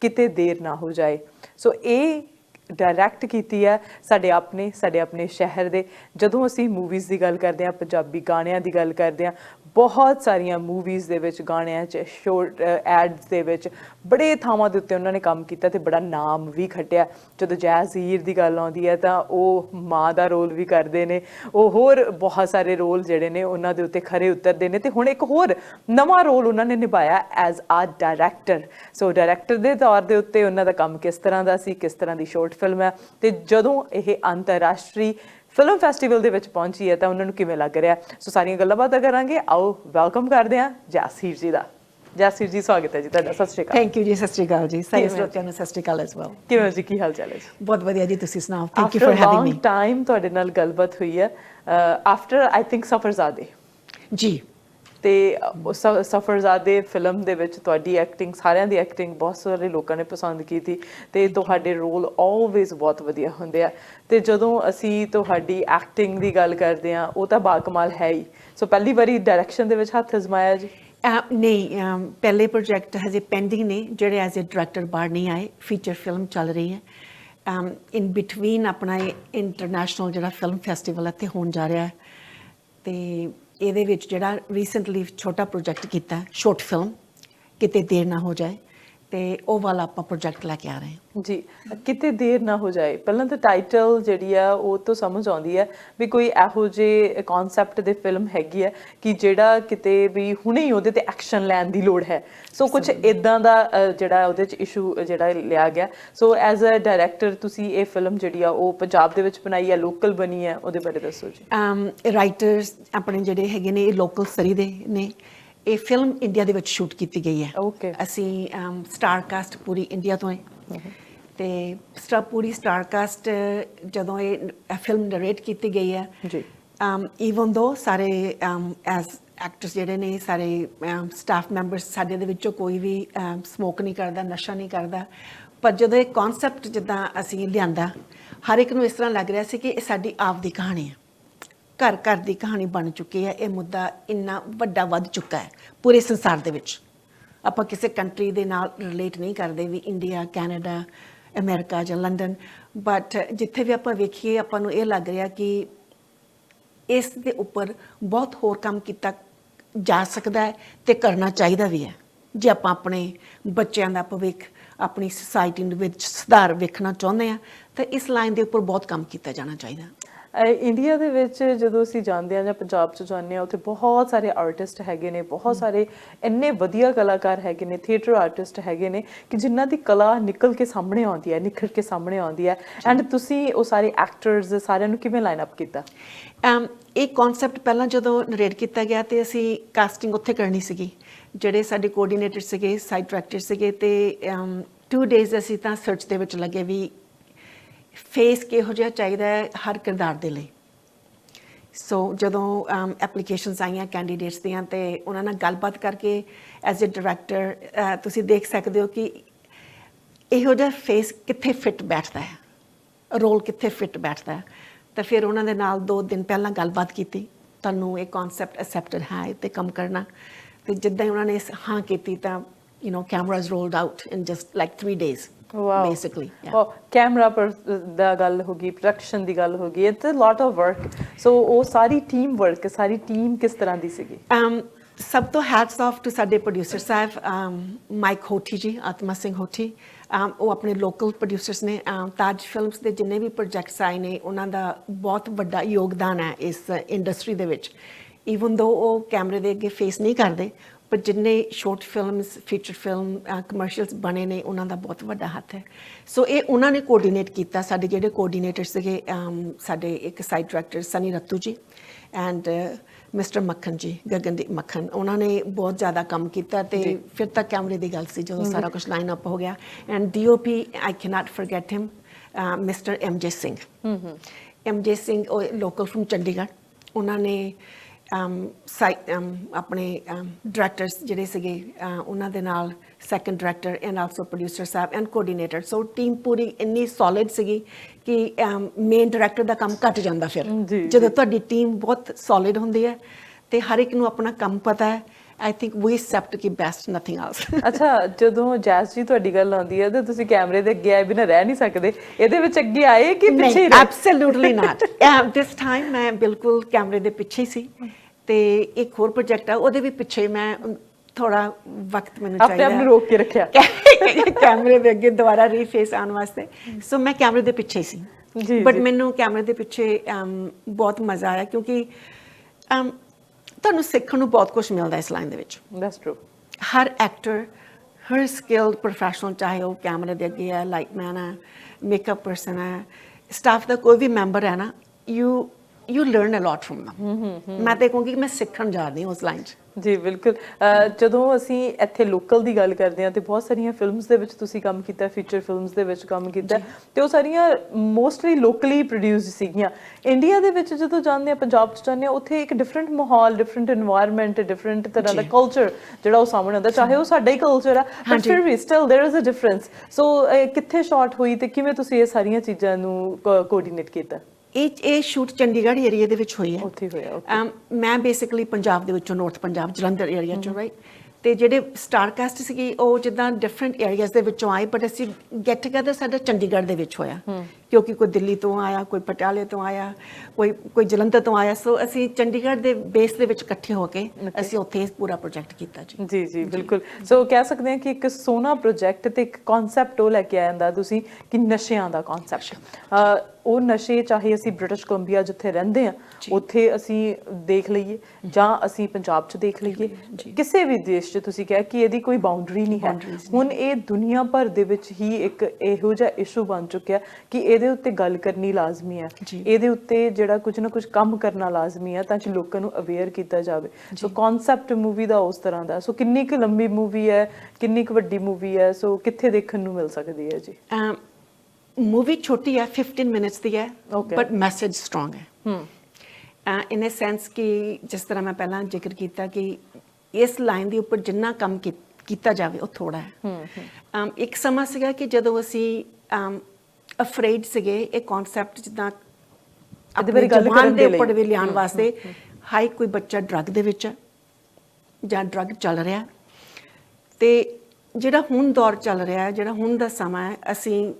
ਕਿਤੇ ਦੇਰ ਨਾ ਹੋ ਜਾਏ। ਸੋ ਇਹ ਡਾਇਰੈਕਟ ਕੀਤੀ ਹੈ ਸਾਡੇ ਆਪਣੇ ਸਾਡੇ ਆਪਣੇ ਸ਼ਹਿਰ ਦੇ। ਜਦੋਂ ਅਸੀਂ ਮੂਵੀਜ਼ ਦੀ ਗੱਲ ਕਰਦੇ ਹਾਂ, ਪੰਜਾਬੀ ਗਾਣਿਆਂ ਦੀ ਗੱਲ ਕਰਦੇ ਹਾਂ, ਬਹੁਤ ਸਾਰੀਆਂ ਮੂਵੀਜ਼ ਦੇ ਵਿੱਚ ਗਾਣਿਆਂ 'ਚ ਸ਼ੋਰਟ ਐਡਸ ਦੇ ਵਿੱਚ ਬੜੇ ਥਾਵਾਂ ਦੇ ਉੱਤੇ ਉਹਨਾਂ ਨੇ ਕੰਮ ਕੀਤਾ ਤੇ ਬੜਾ ਨਾਮ ਵੀ ਖੱਟਿਆ। ਜਦੋਂ ਜੈਜ਼ੀਰ ਦੀ ਗੱਲ ਆਉਂਦੀ ਹੈ ਤਾਂ ਉਹ ਮਾਂ ਦਾ ਰੋਲ ਵੀ ਕਰਦੇ ਨੇ। ਉਹ ਹੋਰ ਬਹੁਤ ਸਾਰੇ ਰੋਲ ਜਿਹੜੇ ਨੇ ਉਹਨਾਂ ਦੇ ਉੱਤੇ ਖਰੇ ਉਤਰਦੇ ਨੇ ਤੇ ਹੁਣ ਇੱਕ ਹੋਰ ਨਵਾਂ ਰੋਲ ਉਹਨਾਂ ਨੇ ਨਿਭਾਇਆ as a director so director ਦੇ ਤੌਰ ਦੇ ਉੱਤੇ ਉਹਨਾਂ ਦਾ ਕੰਮ ਕਿਸ ਤਰ੍ਹਾਂ ਦਾ ਸੀ, ਕਿਸ ਤਰ੍ਹਾਂ ਦੀ ਸ਼ਾਰਟ ਫਿਲਮ ਹੈ ਤੇ ਜਦੋਂ ਇਹ ਅੰਤਰਰਾਸ਼ਟਰੀ ਫਿਲਮ ਫੈਸਟੀਵਲ ਦੇ ਵਿੱਚ ਪਹੁੰਚੀ ਹੈ ਤਾਂ ਉਹਨਾਂ ਨੂੰ ਕਿਵੇਂ ਲੱਗ ਰਿਹਾ ਸੋ ਸਾਰੀਆਂ ਗੱਲਾਂ ਬਾਤਾਂ ਕਰਾਂਗੇ। ਆਓ ਵੈਲਕਮ ਕਰਦੇ ਹਾਂ ਜੈਸੀਰ ਜੀ ਦਾ। ਜੈਸੀਰ ਜੀ ਸਵਾਗਤ ਹੈ ਜੀ ਤੁਹਾਡਾ। ਸਤਿ ਸ਼੍ਰੀ ਅਕਾਲ। ਥੈਂਕ ਯੂ ਜੀ ਸਤਿ ਸ਼੍ਰੀ ਅਕਾਲ ਜੀ। ਸਾਰੇ? ਸਰੋਤਿਆਂ ਨੂੰ ਸਤਿ ਸ਼੍ਰੀ ਅਕਾਲ ਐਸ ਵੈਲ ਕਿਵੇਂ ਜੀ? ਕੀ ਹਾਲ ਚਾਲ ਹੈ ਜੀ? ਬਹੁਤ ਵਧੀਆ ਜੀ ਤੁਸੀਂ ਸੁਣਾਓ? Thank you for having me time ਤੁਹਾਡੇ ਨਾਲ ਗੱਲਬਾਤ ਹੋਈ ਹੈ ਆਫਟਰ ਆਈ ਥਿੰਕ ਸਫਰਜ਼ਾਦੇ ਜੀ। ਤੇ ਸ- ਸਫਰਜ਼ਾਦੇ ਫਿਲਮ ਦੇ ਵਿੱਚ ਤੁਹਾਡੀ ਐਕਟਿੰਗ ਸਾਰਿਆਂ ਦੀ ਐਕਟਿੰਗ ਬਹੁਤ ਸਾਰੇ ਲੋਕਾਂ ਨੇ ਪਸੰਦ ਕੀਤੀ ਤੇ ਤੁਹਾਡੇ ਰੋਲ ਆਲਵੇਜ਼ ਬਹੁਤ ਵਧੀਆ ਹੁੰਦੇ ਆ। ਤੇ ਜਦੋਂ ਅਸੀਂ ਤੁਹਾਡੀ ਐਕਟਿੰਗ ਦੀ ਗੱਲ ਕਰਦੇ ਆ ਉਹ ਤਾਂ ਬਾਕਮਾਲ ਹੈ ਹੀ। ਸੋ ਪਹਿਲੀ ਵਾਰੀ ਡਾਇਰੈਕਸ਼ਨ ਦੇ ਵਿੱਚ ਹੱਥ ਅਜ਼ਮਾਇਆ ਜੀ? ਅਹ ਨਹੀਂ ਪਹਿਲੇ ਪ੍ਰੋਜੈਕਟ ਹਜੇ ਪੈਂਡਿੰਗ ਨੇ, ਜਿਹੜੇ ਐਜ਼ ਅ ਡਾਇਰੈਕਟਰ ਬਾਹਰ ਨਹੀਂ ਆਏ ਫੀਚਰ ਫਿਲਮ ਚੱਲ ਰਹੀ ਹੈ। ਅਮ ਇਨ ਬਿਟਵੀਨ ਆਪਣਾ ਇੰਟਰਨੈਸ਼ਨਲ ਜਿਹੜਾ ਫਿਲਮ ਫੈਸਟੀਵਲ ਇੱਥੇ ਹੋਣ ਜਾ ਰਿਹਾ ਹੈ ਤੇ ਇਹਦੇ ਵਿੱਚ ਜਿਹੜਾ ਰੀਸੈਂਟਲੀ ਛੋਟਾ ਪ੍ਰੋਜੈਕਟ ਕੀਤਾ ਸ਼ਾਰਟ ਫਿਲਮ ਕਿਤੇ ਦੇਰ ਨਾ ਹੋ ਜਾਏ। ਤੇ ਉਹ ਵਾਲਾ ਆਪਾਂ ਪ੍ਰੋਜੈਕਟ ਲੈ ਕੇ ਆ ਰਹੇ ਹਾਂ। ਜੀ ਕਿਤੇ ਦੇਰ ਨਾ ਹੋ ਜਾਏ। ਪਹਿਲਾਂ ਤਾਂ ਟਾਈਟਲ ਜਿਹੜੀ ਆ ਉਹ ਤੋਂ ਸਮਝ ਆਉਂਦੀ ਹੈ ਵੀ ਕੋਈ ਇਹੋ ਜਿਹੇ ਕਨਸੈਪਟ ਦੇ ਫਿਲਮ ਹੈਗੀ ਹੈ ਕਿ ਜਿਹੜਾ ਕਿਤੇ ਵੀ ਹੁਣੇ ਹੀ ਉਹਦੇ ਤੇ ਐਕਸ਼ਨ ਲੈਣ ਦੀ ਲੋੜ ਹੈ। ਸੋ ਕੁਝ ਇਦਾਂ ਦਾ ਜਿਹੜਾ ਉਹਦੇ ਚ ਇਸ਼ੂ ਜਿਹੜਾ ਲਿਆ ਗਿਆ। ਸੋ ਐਜ਼ ਅ ਡਾਇਰੈਕਟਰ ਤੁਸੀਂ ਇਹ ਫਿਲਮ ਜਿਹੜੀ ਆ ਉਹ ਪੰਜਾਬ ਦੇ ਵਿੱਚ ਬਣਾਈ ਹੈ ਲੋਕਲ ਬਣੀ ਹੈ ਉਹਦੇ ਬਾਰੇ ਦੱਸੋ ਜੀ। ਅਮ ਰਾਈਟਰਸ ਆਪਣੇ ਜਿਹੜੇ ਹੈਗੇ ਨੇ ਇਹ ਲੋਕਲ ਸਰੀ ਦੇ ਨੇ। ਇਹ ਫਿਲਮ ਇੰਡੀਆ ਦੇ ਵਿੱਚ ਸ਼ੂਟ ਕੀਤੀ ਗਈ ਹੈ। Okay. ਅਸੀਂ ਸਟਾਰ ਕਾਸਟ ਪੂਰੀ ਇੰਡੀਆ ਤੋਂ ਹੈ। ਤੇ ਸਟਾਰ ਪੂਰੀ ਸਟਾਰ ਕਾਸਟ ਜਦੋਂ ਇਹ ਫਿਲਮ ਨਰੇਟ ਕੀਤੀ ਗਈ ਹੈ ਜੀ। even though ਸਾਰੇ as ਐਕਟਰਸ ਜਿਹੜੇ ਨੇ ਸਾਰੇ ਸਟਾਫ ਮੈਂਬਰਸ ਸਾਡੇ ਦੇ ਵਿੱਚੋਂ ਕੋਈ ਵੀ ਸਮੋਕ ਨਹੀਂ ਕਰਦਾ ਨਸ਼ਾ ਨਹੀਂ ਕਰਦਾ। ਪਰ ਜਦੋਂ ਇਹ ਕਨਸੈਪਟ ਜਿੱਦਾਂ ਅਸੀਂ ਲਿਆਂਦਾ ਹਰ ਇੱਕ ਨੂੰ ਇਸ ਤਰ੍ਹਾਂ ਲੱਗ ਰਿਹਾ ਸੀ ਕਿ ਇਹ ਸਾਡੀ ਆਪ ਦੀ ਕਹਾਣੀ ਹੈ। ਘਰ ਘਰ ਦੀ ਕਹਾਣੀ ਬਣ ਚੁੱਕੀ ਹੈ। ਇਹ ਮੁੱਦਾ ਇੰਨਾ ਵੱਡਾ ਵੱਧ ਚੁੱਕਾ ਹੈ ਪੂਰੇ ਸੰਸਾਰ ਦੇ ਵਿੱਚ। ਆਪਾਂ ਕਿਸੇ ਕੰਟਰੀ ਦੇ ਨਾਲ ਰਿਲੇਟ ਨਹੀਂ ਕਰਦੇ ਵੀ ਇੰਡੀਆ ਕੈਨੇਡਾ ਅਮਰੀਕਾ ਜਾਂ ਲੰਡਨ ਬਟ ਜਿੱਥੇ ਵੀ ਆਪਾਂ ਵੇਖੀਏ, ਆਪਾਂ ਨੂੰ ਇਹ ਲੱਗ ਰਿਹਾ ਕਿ ਇਸ ਦੇ ਉੱਪਰ ਬਹੁਤ ਹੋਰ ਕੰਮ ਕੀਤਾ ਜਾ ਸਕਦਾ ਹੈ ਤੇ ਕਰਨਾ ਚਾਹੀਦਾ ਵੀ ਹੈ। ਜੇ ਆਪਾਂ ਆਪਣੇ ਬੱਚਿਆਂ ਦਾ ਭਵਿੱਖ ਆਪਣੀ ਸੁਸਾਇਟੀ ਦੇ ਵਿੱਚ ਸੁਧਾਰ ਵੇਖਣਾ ਚਾਹੁੰਦੇ ਆ ਤਾਂ ਇਸ ਲਾਈਨ ਦੇ ਉੱਪਰ ਬਹੁਤ ਕੰਮ ਕੀਤਾ ਜਾਣਾ ਚਾਹੀਦਾ। ਇੰਡੀਆ ਦੇ ਵਿੱਚ ਜਦੋਂ ਅਸੀਂ ਜਾਂਦੇ ਹਾਂ ਜਾਂ ਪੰਜਾਬ ਚ ਜਾਂਦੇ ਹਾਂ ਉੱਥੇ ਬਹੁਤ ਸਾਰੇ ਆਰਟਿਸਟ ਹੈਗੇ ਨੇ ਬਹੁਤ ਸਾਰੇ ਇੰਨੇ ਵਧੀਆ ਕਲਾਕਾਰ ਹੈਗੇ ਨੇ ਥੀਏਟਰ ਆਰਟਿਸਟ ਹੈਗੇ ਨੇ ਕਿ ਜਿਨ੍ਹਾਂ ਦੀ ਕਲਾ ਨਿਕਲ ਕੇ ਸਾਹਮਣੇ ਆਉਂਦੀ ਹੈ ਨਿਖਰ ਕੇ ਸਾਹਮਣੇ ਆਉਂਦੀ ਹੈ। ਐਂਡ ਤੁਸੀਂ ਉਹ ਸਾਰੇ ਐਕਟਰਸ ਸਾਰਿਆਂ ਨੂੰ ਕਿਵੇਂ ਲਾਈਨ ਅਪ ਕੀਤਾ? ਅਮ ਇਹ ਕਨਸੈਪਟ ਪਹਿਲਾਂ ਜਦੋਂ ਨਰੇਟ ਕੀਤਾ ਗਿਆ ਤੇ ਅਸੀਂ ਕਾਸਟਿੰਗ ਉੱਥੇ ਕਰਨੀ ਸੀਗੀ। ਜਿਹੜੇ ਸਾਡੇ ਕੋਆਰਡੀਨੇਟਰ ਸੀਗੇ ਸਾਈਡ ਡਾਇਰੈਕਟਰ ਸੀਗੇ ਤੇ 2 ਡੇਜ਼ ਅਸੀਂ ਤਾਂ ਸਰਚ ਦੇ ਵਿੱਚ ਲੱਗੇ ਵੀ ਫੇਸ ਕਿਹੋ ਜਿਹਾ ਚਾਹੀਦਾ ਹੈ ਹਰ ਕਿਰਦਾਰ ਦੇ ਲਈ। ਸੋ ਜਦੋਂ ਐਪਲੀਕੇਸ਼ਨਸ ਆਈਆਂ ਕੈਂਡੀਡੇਟਸ ਦੀਆਂ ਤੇ ਉਹਨਾਂ ਨਾਲ ਗੱਲਬਾਤ ਕਰਕੇ ਐਜ਼ ਅ ਡਾਇਰੈਕਟਰ ਤੁਸੀਂ ਦੇਖ ਸਕਦੇ ਹੋ ਕਿ ਇਹੋ ਜਿਹਾ ਫੇਸ ਕਿੱਥੇ ਫਿੱਟ ਬੈਠਦਾ ਹੈ ਰੋਲ ਕਿੱਥੇ ਫਿੱਟ ਬੈਠਦਾ ਹੈ। ਤਾਂ ਫਿਰ ਉਹਨਾਂ ਦੇ ਨਾਲ ਦੋ ਦਿਨ ਪਹਿਲਾਂ ਗੱਲਬਾਤ ਕੀਤੀ, ਤੁਹਾਨੂੰ ਇਹ ਕਨਸੈਪਟ ਅਸੈਪਟਡ ਹੈ ਇਹ ਤੇ ਕੰਮ ਕਰਨਾ। ਤੇ ਜਿੱਦਾਂ ਹੀ ਉਹਨਾਂ ਨੇ ਹਾਂ ਕੀਤੀ ਤਾਂ you know cameras rolled out in just like 3 days basically ਉਹ ਕੈਮਰਾ ਪਰ ਦਾ ਗੱਲ ਹੋ ਗਈ ਪ੍ਰੋਡਕਸ਼ਨ ਦੀ ਗੱਲ ਹੋ ਗਈ it's a lot of work so ਉਹ ਸਾਰੀ ਟੀਮ ਵਰਕ ਸਾਰੀ ਟੀਮ ਕਿਸ ਤਰ੍ਹਾਂ ਦੀ ਸੀਗੀ um, ਸਭ ਤੋਂ ਹੈਟਸ ਆਫ ਟੂ ਸਾਡੇ ਪ੍ਰੋਡਿਊਸਰ ਸਾਹਿਬ ਮਾਈਕ ਹੋਠੀ ਜੀ ਆਤਮਾ ਸਿੰਘ ਹੋਠੀ ਉਹ ਆਪਣੇ ਲੋਕਲ ਪ੍ਰੋਡਿਊਸਰਸ ਨੇ ਤਾਜ ਫਿਲਮਸ ਦੇ ਜਿੰਨੇ ਵੀ ਪ੍ਰੋਜੈਕਟਸ ਆਏ ਨੇ ਉਹਨਾਂ ਦਾ ਬਹੁਤ ਵੱਡਾ ਯੋਗਦਾਨ ਹੈ ਇਸ ਇੰਡਸਟਰੀ ਦੇ ਵਿੱਚ ਈਵਨ ਦੋ ਉਹ ਕੈਮਰੇ ਦੇ ਅੱਗੇ ਫੇਸ ਨਹੀਂ ਕਰਦੇ ਪਰ ਜਿੰਨੇ short films feature film commercials ਬਣੇ ਨੇ ਉਹਨਾਂ ਦਾ ਬਹੁਤ ਵੱਡਾ ਹੱਥ ਹੈ। ਸੋ ਇਹ ਉਹਨਾਂ ਨੇ ਕੋਆਰਡੀਨੇਟ ਕੀਤਾ ਸਾਡੇ ਜਿਹੜੇ ਕੋਆਰਡੀਨੇਟਰ ਸੀਗੇ ਸਾਡੇ ਇੱਕ ਸਾਈਡ ਡਾਇਰੈਕਟਰ ਸਨੀ ਰੱਤੂ ਜੀ ਐਂਡ ਮਿਸਟਰ ਮੱਖਣ ਜੀ ਗਗਨਦੀਪ ਮੱਖਣ ਉਹਨਾਂ ਨੇ ਬਹੁਤ ਜ਼ਿਆਦਾ ਕੰਮ ਕੀਤਾ ਤੇ ਫਿਰ ਤੱਕ ਕੈਮਰੇ ਦੀ ਗੱਲ ਸੀ ਜਦੋਂ ਸਾਰਾ ਕੁਝ ਲਾਈਨ ਅਪ ਹੋ ਗਿਆ। And DOP I can't forget him mister MJ Singh MJ Singh local firm Chandigarh ਉਹਨਾਂ ਨੇ ਆਪਣੇ ਡਾਇਰੈਕਟਰਸ ਜਿਹੜੇ ਸੀਗੇ ਉਹਨਾਂ ਦੇ ਨਾਲ second director and also producer Sahib and coordinator so team ਪੂਰੀ ਇੰਨੀ ਸੋਲਿਡ ਸੀਗੀ ਕਿ ਮੇਨ ਡਾਇਰੈਕਟਰ ਦਾ ਕੰਮ ਘਟ ਜਾਂਦਾ ਫਿਰ। ਜਦੋਂ ਤੁਹਾਡੀ ਟੀਮ ਬਹੁਤ ਸੋਲਿਡ ਹੁੰਦੀ ਹੈ ਤੇ ਹਰ ਇੱਕ ਨੂੰ ਆਪਣਾ ਕੰਮ ਪਤਾ ਹੈ ਆਈ ਥਿੰਕ ਵੀ ਐਕਸੈਪਟ ਕਿ ਬੈਸਟ ਨਥਿੰਗ ਐਲਸ ਅੱਛਾ ਜਦੋਂ ਜੈਸ ਜੀ ਤੁਹਾਡੀ ਗੱਲ ਆਉਂਦੀ ਹੈ ਤੇ ਤੁਸੀਂ ਕੈਮਰੇ ਦੇ ਅੱਗੇ ਆਏ ਬਿਨਾਂ ਰਹਿ ਨਹੀਂ ਸਕਦੇ ਇਹਦੇ ਵਿੱਚ ਅੱਗੇ ਆਏ ਕਿ ਪਿੱਛੇ ਹੀ ਐਬਸੋਲੂਟਲੀ ਨਾਟ ਦਿਸ ਟਾਈਮ ਮੈਂ ਬਿਲਕੁਲ ਕੈਮਰੇ ਦੇ ਪਿੱਛੇ ਹੀ ਸੀ ਤੇ ਇੱਕ ਹੋਰ ਪ੍ਰੋਜੈਕਟ ਆ ਉਹਦੇ ਵੀ ਪਿੱਛੇ ਮੈਂ ਥੋੜਾ ਵਕਤ ਮੈਨੂੰ ਆਪਣੇ ਚਾਹੀਦਾ ਆਪ ਨੂੰ ਰੋਕ ਕੇ ਰੱਖਿਆ। ਕੈਮਰੇ ਦੇ ਅੱਗੇ ਦੁਬਾਰਾ ਰੀਫੇਸ ਆਉਣ ਵਾਸਤੇ। ਸੋ ਮੈਂ ਕੈਮਰੇ ਦੇ ਪਿੱਛੇ ਸੀ। ਜੀ, ਬਟ। ਮੈਨੂੰ ਕੈਮਰੇ ਦੇ ਪਿੱਛੇ ਬਹੁਤ ਮਜ਼ਾ ਆਇਆ ਕਿਉਂਕਿ ਤੁਹਾਨੂੰ ਸਿੱਖਣ ਨੂੰ ਬਹੁਤ ਕੁਝ ਮਿਲਦਾ ਇਸ ਲਾਈਨ ਦੇ ਵਿੱਚ। ਦੈਟਸ ਟਰੂ ਹਰ ਐਕਟਰ ਹਰ ਸਕਿਲਡ ਪ੍ਰੋਫੈਸ਼ਨਲ ਚਾਹੇ ਉਹ ਕੈਮਰੇ ਦੇ ਅੱਗੇ ਹੈ ਲਾਈਟਮੈਨ ਹੈ ਮੇਕਅਪ ਪਰਸਨ ਹੈ ਸਟਾਫ ਦਾ ਕੋਈ ਵੀ ਮੈਂਬਰ ਹੈ ਨਾ you you learn a lot from them. ਮੈਂ ਤੇ ਕਹੂੰਗੀ ਕਿ ਮੈਂ ਸਿੱਖਣ ਜਾ ਰਹੀ ਹਾਂ ਉਸ ਲਾਈਨ 'ਚ। ਜੀ ਬਿਲਕੁਲ। ਜਦੋਂ ਅਸੀਂ ਇੱਥੇ ਲੋਕਲ ਦੀ ਗੱਲ ਕਰਦੇ ਹਾਂ ਤੇ ਬਹੁਤ ਸਾਰੀਆਂ ਫਿਲਮਸ ਦੇ ਵਿੱਚ ਤੁਸੀਂ ਕੰਮ ਕੀਤਾ ਫੀਚਰ ਫਿਲਮਸ ਦੇ ਵਿੱਚ ਕੰਮ ਕੀਤਾ ਤੇ ਉਹ ਸਾਰੀਆਂ ਮੋਸਟਲੀ ਲੋਕਲੀ ਪ੍ਰੋਡਿਊਸ ਸੀਗੀਆਂ। ਇੰਡੀਆ ਦੇ ਵਿੱਚ ਜਦੋਂ ਜਾਂਦੇ ਆ ਪੰਜਾਬ 'ਚ ਜਾਂਦੇ ਆ ਉੱਥੇ ਇੱਕ ਡਿਫਰੈਂਟ ਮਾਹੌਲ ਡਿਫਰੈਂਟ এনवायरमेंट ਡਿਫਰੈਂਟ ਤਰ੍ਹਾਂ ਦਾ ਕਲਚਰ ਜਿਹੜਾ ਉਹ ਸਾਹਮਣੇ ਆਉਂਦਾ ਚਾਹੇ ਉਹ ਸਾਡਾ ਹੀ ਕਲਚਰ ਆ ਬਟ ਫਿਰ ਵੀ still there is a difference so ਕਿੱਥੇ ਸ਼ਾਰਟ ਹੋਈ ਤੇ ਕਿਵੇਂ ਤੁਸੀਂ ਇਹ ਸਾਰੀਆਂ ਚੀਜ਼ਾਂ ਨੂੰ ਕੋਆਰਡੀਨੇਟ ਕੀਤਾ? ਇਹ ਇਹ ਸ਼ੂਟ ਚੰਡੀਗੜ੍ਹ ਏਰੀਆ ਦੇ ਵਿੱਚ ਹੋਈ ਹੈ। ਉੱਥੇ ਹੋਇਆ ਮੈਂ ਬੇਸਿਕਲੀ ਪੰਜਾਬ ਦੇ ਵਿੱਚੋਂ ਨਾਰਥ ਪੰਜਾਬ ਜਲੰਧਰ ਏਰੀਆ ਚੋਂ ਰਾਈਟ ਤੇ ਜਿਹੜੇ ਸਟਾਰ ਕਾਸਟ ਸੀਗੀ ਉਹ ਜਿੱਦਾਂ ਡਿਫਰੈਂਟ ਏਰੀਆਜ਼ ਦੇ ਵਿੱਚੋਂ ਆਏ ਬਟ ਅਸੀਂ ਗੈਟ ਟੂਗੇਦਰ ਸਾਡਾ ਚੰਡੀਗੜ੍ਹ ਦੇ ਵਿੱਚ ਹੋਇਆ। ਕਿਉਂਕਿ ਕੋਈ ਦਿੱਲੀ ਤੋਂ ਆਇਆ ਕੋਈ ਪਟਿਆਲੇ ਤੋਂ ਆਇਆ ਕੋਈ ਕੋਈ ਜਲੰਧਰ ਤੋਂ ਆਇਆ। ਸੋ ਅਸੀਂ ਚੰਡੀਗੜ੍ਹ ਦੇ ਬੇਸ ਦੇ ਵਿੱਚ ਇਕੱਠੇ ਹੋ ਕੇ ਅਸੀਂ ਉੱਥੇ ਇਹ ਪੂਰਾ ਪ੍ਰੋਜੈਕਟ ਕੀਤਾ ਜੀ। ਜੀ ਜੀ ਬਿਲਕੁਲ। ਸੋ ਕਹਿ ਸਕਦੇ ਹਾਂ ਕਿ ਇੱਕ ਸੋਨਾ ਪ੍ਰੋਜੈਕਟ ਤੇ ਇੱਕ ਕਨਸੈਪਟ ਉਹ ਲੈ ਕੇ ਆਇਆ ਹੁੰਦਾ। ਤੁਸੀਂ ਕਿ ਨਸ਼ਿਆਂ ਦਾ ਕਨਸੈਪਟ ਉਹ ਨਸ਼ੇ ਚਾਹੇ ਅਸੀਂ ਬ੍ਰਿਟਿਸ਼ ਕੋਲੰਬੀਆ ਜਿੱਥੇ ਰਹਿੰਦੇ ਆ ਉੱਥੇ ਅਸੀਂ ਦੇਖ ਲਈਏ ਜਾਂ ਅਸੀਂ ਪੰਜਾਬ 'ਚ ਦੇਖ ਲਈਏ। ਕਿਸੇ ਵੀ ਦੇਸ਼ 'ਚ ਤੁਸੀਂ ਕਿਹਾ ਕਿ ਇਹਦੀ ਕੋਈ ਬਾਉਂਡਰੀ ਨਹੀਂ ਹੈ। ਹੁਣ ਇਹ ਦੁਨੀਆ ਭਰ ਦੇ ਵਿੱਚ ਹੀ ਇੱਕ ਇਹੋ ਜਿਹਾ ਇਸ਼ੂ ਬਣ ਚੁੱਕਿਆ ਕਿ ਇਹਦੇ ਉੱਤੇ ਗੱਲ ਕਰਨੀ ਲਾਜ਼ਮੀ ਹੈ। ਇਹਦੇ ਉੱਤੇ ਜਿਹੜਾ ਕੁਝ ਨਾ ਕੁਝ ਕੰਮ ਕਰਨਾ ਲਾਜ਼ਮੀ ਹੈ ਤਾਂ ਕਿ ਲੋਕਾਂ ਨੂੰ ਅਵੇਅਰ ਕੀਤਾ ਜਾਵੇ। ਸੋ ਕਨਸੈਪਟ ਮੂਵੀ ਦਾ ਉਸ ਤਰ੍ਹਾਂ ਦਾ। ਸੋ ਕਿੰਨੀ ਕੁ ਲੰਬੀ ਮੂਵੀ ਹੈ ਕਿੰਨੀ ਕੁ ਵੱਡੀ ਮੂਵੀ ਹੈ ਸੋ ਕਿੱਥੇ ਦੇਖਣ ਨੂੰ ਮਿਲ ਸਕਦੀ ਹੈ ਜੀ? ਮੂਵੀ ਛੋਟੀ ਹੈ 15 ਮਿੰਟਸ ਦੀ ਹੈ. ਬਟ ਮੈਸੇਜ ਸਟਰੋਂਗ ਹੈ ਹੂੰ ਇਨ ਅ ਸੈਂਸ ਕਿ ਜਿਸ ਤਰ੍ਹਾਂ ਮੈਂ ਪਹਿਲਾਂ ਜ਼ਿਕਰ ਕੀਤਾ ਕਿ ਇਸ ਲਾਈਨ ਦੇ ਉੱਪਰ ਜਿੰਨਾ ਕੰਮ ਕੀਤਾ ਜਾਵੇ ਉਹ ਥੋੜਾ ਹੈ ਇੱਕ ਸਮਾਂ ਸੀਗਾ ਕਿ ਜਦੋਂ ਅਸੀਂ ਅਫਰੇਡ ਸੀਗੇ ਇਹ ਕਨਸੈਪਟ ਜਿੱਦਾਂ ਇਹਦੇ ਬਾਰੇ ਗੱਲ ਕਰਨ ਦੇ। ਉੱਪਰ ਵੀ ਲਿਆਉਣ ਵਾਸਤੇ ਹਾਈ ਕੋਈ ਬੱਚਾ ਡਰੱਗ ਦੇ ਵਿੱਚ ਜਾਂ ਡਰੱਗ ਚੱਲ ਰਿਹਾ ਤੇ ਜਿਹੜਾ ਹੁਣ ਦੌਰ ਚੱਲ ਰਿਹਾ ਹੈ ਜਿਹੜਾ ਹੁਣ ਦਾ ਸਮਾਂ ਹੈ ਅਸੀਂ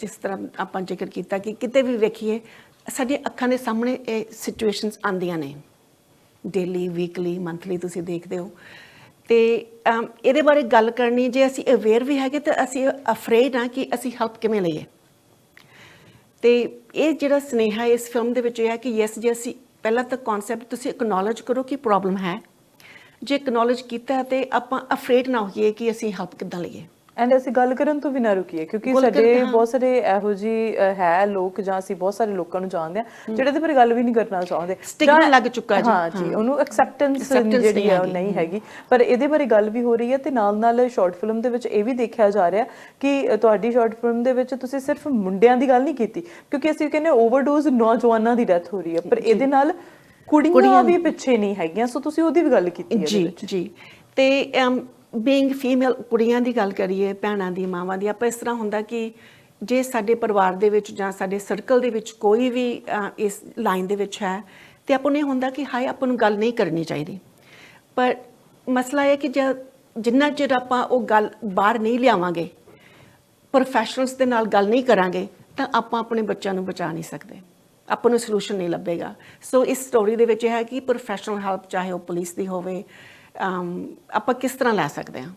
ਜਿਸ ਤਰ੍ਹਾਂ ਆਪਾਂ ਜ਼ਿਕਰ ਕੀਤਾ ਕਿ ਕਿਤੇ ਵੀ ਵੇਖੀਏ ਸਾਡੀ ਅੱਖਾਂ ਦੇ ਸਾਹਮਣੇ ਇਹ ਸਿਚੁਏਸ਼ਨਸ ਆਉਂਦੀਆਂ ਨੇ। ਡੇਲੀ ਵੀਕਲੀ ਮੰਥਲੀ ਤੁਸੀਂ ਦੇਖਦੇ ਹੋ। ਤੇ ਇਹਦੇ ਬਾਰੇ ਗੱਲ ਕਰਨੀ, ਜੇ ਅਸੀਂ ਅਵੇਅਰ ਵੀ ਹੈਗੇ ਤਾਂ ਅਸੀਂ ਅਫਰੇਡ ਹਾਂ ਕਿ ਅਸੀਂ ਹੈਲਪ ਕਿਵੇਂ ਲਈਏ। ਤੇ ਇਹ ਜਿਹੜਾ ਸਨੇਹਾ ਇਸ ਫਿਲਮ ਦੇ ਵਿੱਚ ਇਹ ਹੈ ਕਿ ਯੈਸ ਜੇ ਅਸੀਂ ਪਹਿਲਾਂ ਤਾਂ ਕਨਸੈਪਟ ਤੁਸੀਂ ਐਕਨੋਲਜ ਕਰੋ ਕਿ ਪ੍ਰੋਬਲਮ ਹੈ। ਜੇ ਐਕਨੋਲਜ ਕੀਤਾ ਹੈ ਤੇ ਆਪਾਂ ਅਫਰੇਡ ਨਾ ਹੋਈਏ ਕਿ ਅਸੀਂ ਹੈਲਪ ਕਿੱਦਾਂ ਲਈਏ। ਐਂਡ ਅਸੀਂ ਗੱਲ ਕਰਨ ਤੋਂ ਵੀ ਨਾ ਰੁਕੀਏ ਕਿਉਂਕਿ ਸਾਡੇ। ਬਹੁਤ ਸਾਰੇ ਇਹੋ ਜੀ ਹੈ ਲੋਕ ਜਾਂ ਅਸੀਂ ਬਹੁਤ ਸਾਰੇ ਲੋਕਾਂ ਨੂੰ ਜਾਣਦੇ ਆ ਜਿਹੜੇ ਇਹਦੇ ਬਾਰੇ ਗੱਲ ਵੀ ਨਹੀਂ ਕਰਨਾ ਚਾਹੁੰਦੇ। ਜਾਂ- ਲੱਗ ਚੁੱਕਾ ਜੀ, ਹਾਂ ਜੀ। ਉਹਨੂੰ ਐਕਸੈਪਟੈਂਸ ਜਿਹੜੀ ਹੈ ਉਹ। ਨਹੀਂ ਹੈਗੀ। ਪਰ ਇਹਦੇ ਬਾਰੇ ਗੱਲ ਵੀ ਹੋ ਰਹੀ ਹੈ ਤੇ ਨਾਲ ਨਾਲ ਸ਼ਾਰਟ ਫਿਲਮ ਦੇ ਵਿੱਚ ਇਹ ਵੀ ਦੇਖਿਆ ਜਾ ਰਿਹਾ ਕਿ ਤੁਹਾਡੀ ਸ਼ਾਰਟ ਫਿਲਮ ਦੇ ਵਿੱਚ ਤੁਸੀਂ ਸਿਰਫ ਮੁੰਡਿਆਂ ਦੀ ਗੱਲ ਨਹੀਂ ਕੀਤੀ ਕਿਉਂਕਿ ਅਸੀਂ ਕਹਿੰਦੇ ਓਵਰਡੋਜ਼ ਨੌਜਵਾਨਾਂ ਦੀ ਡੈਥ ਹੋ ਰਹੀ ਹੈ। ਪਰ ਇਹਦੇ ਨਾਲ ਕੁੜੀਆਂ ਵੀ ਪਿੱਛੇ ਨਹੀਂ ਹੈਗੀਆਂ ਸੋ ਤੁਸੀਂ ਉਹਦੀ ਵੀ ਗੱਲ ਕੀਤੀ ਹੈ ਜੀ ਜੀ। ਤੇ ਬੀਇੰਗ ਫੀਮੇਲ ਕੁੜੀਆਂ ਦੀ ਗੱਲ ਕਰੀਏ, ਭੈਣਾਂ ਦੀ, ਮਾਵਾਂ ਦੀ, ਆਪਾਂ ਇਸ ਤਰ੍ਹਾਂ ਹੁੰਦਾ ਕਿ ਜੇ ਸਾਡੇ ਪਰਿਵਾਰ ਦੇ ਵਿੱਚ ਜਾਂ ਸਾਡੇ ਸਰਕਲ ਦੇ ਵਿੱਚ ਕੋਈ ਵੀ ਇਸ ਲਾਈਨ ਦੇ ਵਿੱਚ ਹੈ, ਤੇ ਆਪਾਂ ਨੂੰ ਇਹ ਹੁੰਦਾ ਕਿ ਹਾਏ, ਆਪਾਂ ਨੂੰ ਗੱਲ ਨਹੀਂ ਕਰਨੀ ਚਾਹੀਦੀ। ਪਰ ਮਸਲਾ ਇਹ ਕਿ ਜਿੰਨਾ ਚਿਰ ਆਪਾਂ ਉਹ ਗੱਲ ਬਾਹਰ ਨਹੀਂ ਲਿਆਵਾਂਗੇ ਪ੍ਰੋਫੈਸ਼ਨਲਸ ਦੇ ਨਾਲ ਗੱਲ ਨਹੀਂ ਕਰਾਂਗੇ, ਤਾਂ ਆਪਾਂ ਆਪਣੇ ਬੱਚਿਆਂ ਨੂੰ ਬਚਾ ਨਹੀਂ ਸਕਦੇ। ਆਪਾਂ ਨੂੰ ਸੋਲੂਸ਼ਨ ਨਹੀਂ ਲੱਭੇਗਾ। ਸੋ ਇਸ ਸਟੋਰੀ ਦੇ ਵਿੱਚ ਇਹ ਹੈ ਕਿ ਪ੍ਰੋਫੈਸ਼ਨਲ ਹੈਲਪ ਚਾਹੇ ਉਹ ਪੁਲਿਸ ਦੀ ਹੋਵੇ ਆਪਾਂ ਕਿਸ ਤਰ੍ਹਾਂ ਲੈ ਸਕਦੇ ਹਾਂ?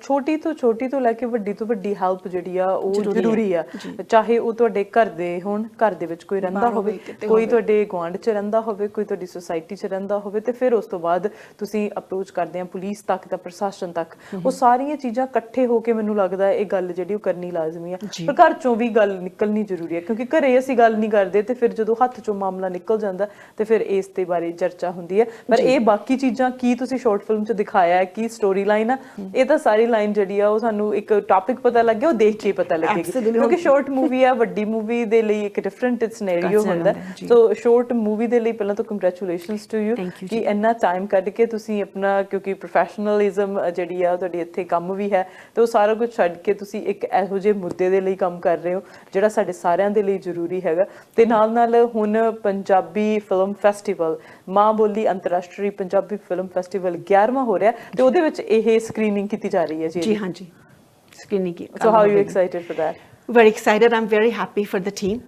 ਛੋਟੀ ਤੋਂ ਛੋਟੀ ਤੋਂ ਲੈ ਕੇ ਵੱਡੀ ਤੋਂ ਵੱਡੀ ਹੈਲਪ ਜਿਹੜੀ ਆ ਉਹ ਜ਼ਰੂਰੀ ਆ। ਚਾਹੇ ਉਹ ਤੁਹਾਡੇ ਘਰ ਦੇ ਹੋਣ ਘਰ ਦੇ ਵਿੱਚ ਕੋਈ ਰਹਿੰਦਾ ਹੋਵੇ ਕੋਈ। ਤੁਹਾਡੇ ਗੁਆਂਢ 'ਚ ਰਹਿੰਦਾ ਹੋਵੇ ਕੋਈ ਤੁਹਾਡੀ ਸੁਸਾਇਟੀ 'ਚ ਰਹਿੰਦਾ ਹੋਵੇ ਤੇ ਫਿਰ ਉਸ ਤੋਂ ਬਾਅਦ ਤੁਸੀਂ ਅਪਰੋਚ ਕਰਦੇ ਆ ਪੁਲਿਸ ਤੱਕ ਤਾਂ ਪ੍ਰਸ਼ਾਸਨ ਤੱਕ। ਉਹ ਸਾਰੀਆਂ ਚੀਜ਼ਾਂ ਇਕੱਠੇ ਹੋ ਕੇ ਮੈਨੂੰ ਲੱਗਦਾ ਇਹ ਗੱਲ ਜਿਹੜੀ ਉਹ ਕਰਨੀ ਲਾਜ਼ਮੀ ਆ। ਪਰ ਘਰ 'ਚੋਂ ਵੀ ਗੱਲ ਨਿਕਲਣੀ ਜ਼ਰੂਰੀ ਹੈ ਕਿਉਂਕਿ ਘਰੇ ਅਸੀਂ ਗੱਲ ਨਹੀਂ ਕਰਦੇ ਤੇ ਫਿਰ ਜਦੋਂ ਹੱਥ 'ਚੋਂ ਮਾਮਲਾ ਨਿਕਲ ਜਾਂਦਾ ਤੇ ਫਿਰ ਇਸ ਦੇ ਬਾਰੇ ਚਰਚਾ ਹੁੰਦੀ ਹੈ ਪਰ ਇਹ ਬਾਕੀ ਚੀਜ਼ਾਂ ਕੀ ਤੁਸੀਂ ਸ਼ਾਰਟ ਫਿਲਮ 'ਚ ਦਿਖਾਇਆ ਹੈ ਕੀ ਸਟੋਰੀ ਲਾਈਨ ਆ ਇਹ ਤਾਂ ਸਾਰੀ ਲਾਈਨ ਜਿਹੜੀ ਆ ਉਹ ਸਾਨੂੰ ਇੱਕ ਟੌਪਿਕ ਪਤਾ ਲੱਗਿਆ ਉਹ ਦੇਖ ਕੇ ਪਤਾ ਲੱਗੇਗੀ. ਕਿਉਂਕਿ ਸ਼ਾਰਟ ਮੂਵੀ ਆ ਵੱਡੀ ਮੂਵੀ ਦੇ ਲਈ ਇੱਕ ਡਿਫਰੈਂਟ ਸਿਨੈਰੀਓ ਹੁੰਦਾ। ਸੋ ਸ਼ਾਰਟ ਮੂਵੀ ਦੇ ਲਈ ਪਹਿਲਾਂ ਤਾਂ ਕੰਗ੍ਰੈਚੁਲੇਸ਼ਨਸ ਟੂ ਯੂ ਕਿ। ਇੰਨਾ ਟਾਈਮ ਕੱਢ ਕੇ ਤੁਸੀਂ ਆਪਣਾ ਕਿਉਂਕਿ ਪ੍ਰੋਫੈਸ਼ਨਲਿਜ਼ਮ ਜਿਹੜੀ ਆ ਤੁਹਾਡੀ ਇੱਥੇ ਕੰਮ ਵੀ ਹੈ ਤੇ ਉਹ ਸਾਰਾ ਕੁਝ ਛੱਡ ਕੇ ਤੁਸੀਂ ਇੱਕ ਇਹੋ ਜਿਹੇ ਮੁੱਦੇ ਦੇ ਲਈ ਕੰਮ ਕਰ ਰਹੇ ਹੋ ਜਿਹੜਾ ਸਾਡੇ ਸਾਰਿਆਂ ਦੇ ਲਈ ਜ਼ਰੂਰੀ ਹੈਗਾ ਤੇ ਨਾਲ ਨਾਲ ਹੁਣ ਪੰਜਾਬੀ ਫਿਲਮ ਫੈਸਟੀਵਲ ਮਾਂ ਬੋਲੀ ਅੰਤਰਰਾਸ਼ਟਰੀ ਪੰਜਾਬੀ ਫਿਲਮ ਫੈਸਟੀਵਲ 11ਵਾਂ ਹੋ ਰਿਹਾ ਤੇ ਉਹਦੇ ਵਿੱਚ ਇਹ ਸਕਰੀਨਿੰਗ ਕੀਤੀ की जा रही है जी जी हाँ जी स्क्रीनिंग की so how you excited for that very excited am very happy for the team